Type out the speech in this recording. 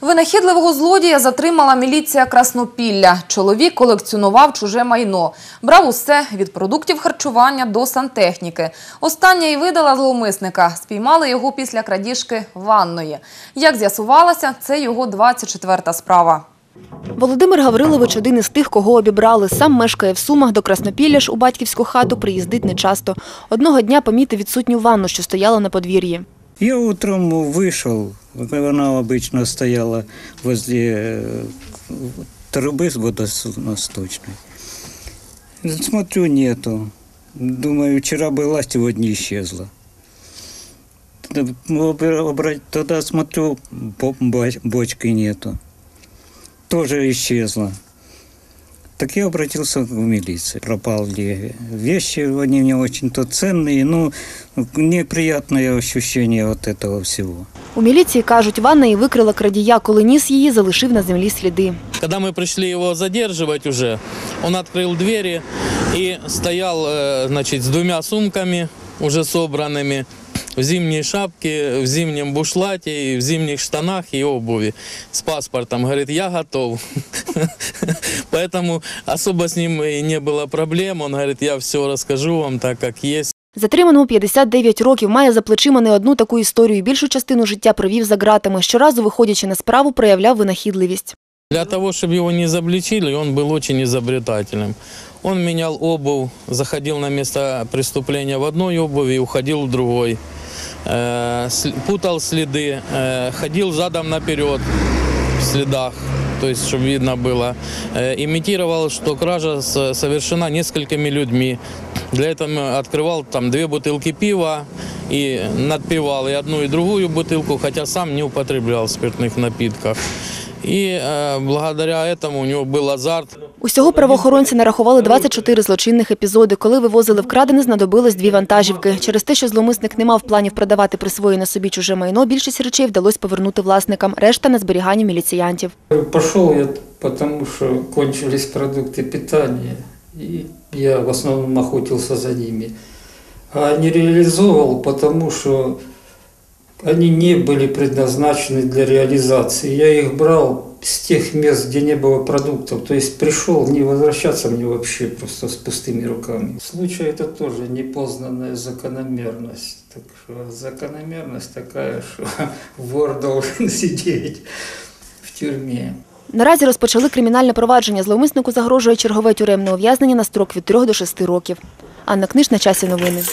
Винахідливого злодія затримала міліція Краснопілля. Чоловік колекціонував чуже майно. Брав усе від продуктів харчування до сантехніки. Остання й видала зловмисника. Спіймали його після крадіжки ванної. Як з'ясувалося, це його 24-та справа. Володимир Гаврилович один із тих, кого обібрали. Сам мешкає в Сумах, до Краснопілля ж у батьківську хату приїздить нечасто. Одного дня помітив відсутню ванну, що стояла на подвір'ї. Я утром вышел, она обычно стояла возле э, трубы водонасточной. Смотрю, нету. Думаю, вчера была, сегодня исчезла. Тогда обра- Тогда смотрю, бо- бо- бочки нету. Тоже исчезла. Так я обратился в милицию. Пропали вещи, они мне очень-то ценные, ну, неприятное ощущение вот этого всего. У міліції кажуть, ванна і викрила крадія, коли ніс її, залишив на землі сліди. Когда мы пришли его задерживать уже, он открыл двери и стоял, э, значит, с двумя сумками уже собранными, в зимней шапке, в зимнем бушлате, в зимних штанах и обуви с паспортом. Говорит, я готов. Поэтому особо с ним и не было проблем. Он говорит, я все расскажу вам так, как есть. Затриманому 59 років, має за плечима не одну таку історію. Більшу частину життя провів за ґратами. Щоразу, виходячи на справу, проявляв винахідливість. Для того, чтобы его не изобличили, он был очень изобретательным. Он менял обувь, заходил на место преступления в одной обуви и уходил в другой. Э, Путал следы, э, ходил задом наперед в следах, то есть, чтобы видно было. Э, Имитировал, что кража совершена несколькими людьми. Для этого открывал там две бутылки пива и надпивал и одну, и другую бутылку, хотя сам не употреблял спиртных напитков. И э, благодаря этому у него был азарт. Усього правоохоронці нарахували 24 злочинних епізоди. Коли вивозили вкрадене, знадобилось дві вантажівки. Через те, що зловмисник не мав планів продавати присвоєне собі чуже майно, більшість речей вдалося повернути власникам, решта на зберігання міліціянтів. Пошел я потому, что кончились продукты питания, и я в основном охотился за ними. А не реализовывал, потому что они не были предназначены для реализации. Я их брал с тех мест, где не было продуктов. То есть пришел не возвращаться мне вообще просто с пустыми руками. Случай это тоже непознанная закономерность. Так что закономерность такая, что вор должен сидеть в тюрьме. Наразі розпочали кримінальне провадження. Зловмиснику загрожує чергове тюремне ув'язнення на строк від 3 до 6 років. Анна Книж на часі новини.